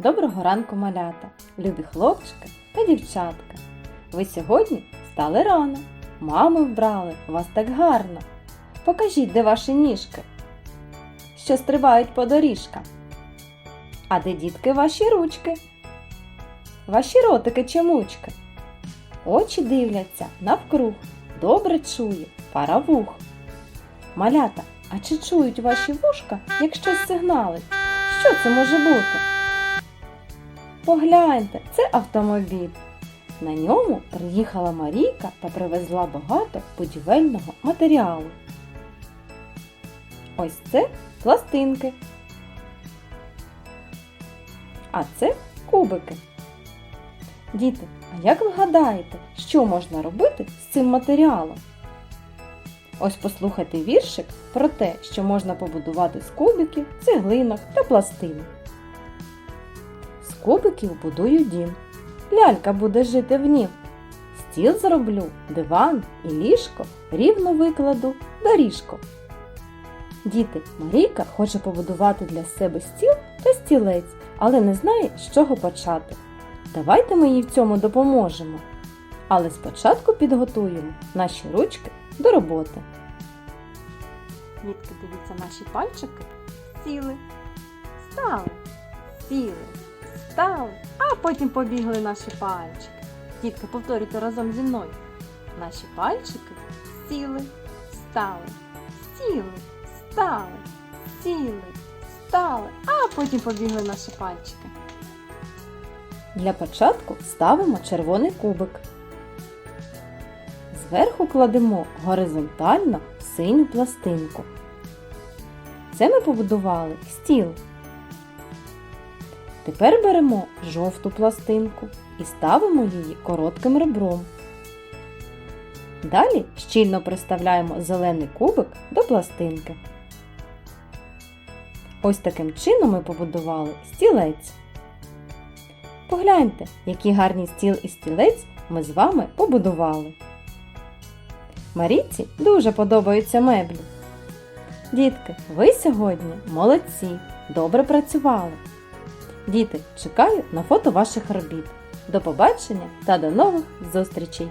Доброго ранку, малята, любі хлопчики та дівчатка. Ви сьогодні стали рано. Мами вбрали вас так гарно. Покажіть, де ваші ніжки, що стрибають по доріжкам. А де дітки ваші ручки? Ваші ротики чемучки. Очі дивляться навкруг, добре чує пара вух. Малята, а чи чують ваші вушка, як щось сигналить? Що це може бути? Погляньте, це автомобіль. На ньому приїхала Марійка та привезла багато будівельного матеріалу. Ось це пластинки. А це кубики. Діти, а як ви гадаєте, що можна робити з цим матеріалом? Ось послухайте віршик про те, що можна побудувати з кубиків, цеглинок та пластин. Кубиків будую дім. Лялька буде жити в нім. Стіл зроблю, диван і ліжко рівно викладу доріжку. Діти, Марійка хоче побудувати для себе стіл та стілець, але не знає, з чого почати. Давайте ми їй в цьому допоможемо. Але спочатку підготуємо наші ручки до роботи. Дітки, дивіться, наші пальчики сіли, стали, сіли, стали, а потім побігли наші пальчики. Дітки, повторюйте разом зі мною. Наші пальчики сіли, стали, сіли, стали, сіли, стали, а потім побігли наші пальчики. Для початку ставимо червоний кубик. Зверху кладемо горизонтально синю пластинку. Це ми побудували стіл. Тепер беремо жовту пластинку і ставимо її коротким ребром. Далі щільно приставляємо зелений кубик до пластинки. Ось таким чином ми побудували стілець. Погляньте, які гарні стіл і стілець ми з вами побудували. Маріці дуже подобаються меблі. Дітки, ви сьогодні молодці, добре працювали. Діти, чекаю на фото ваших робіт. До побачення та до нових зустрічей!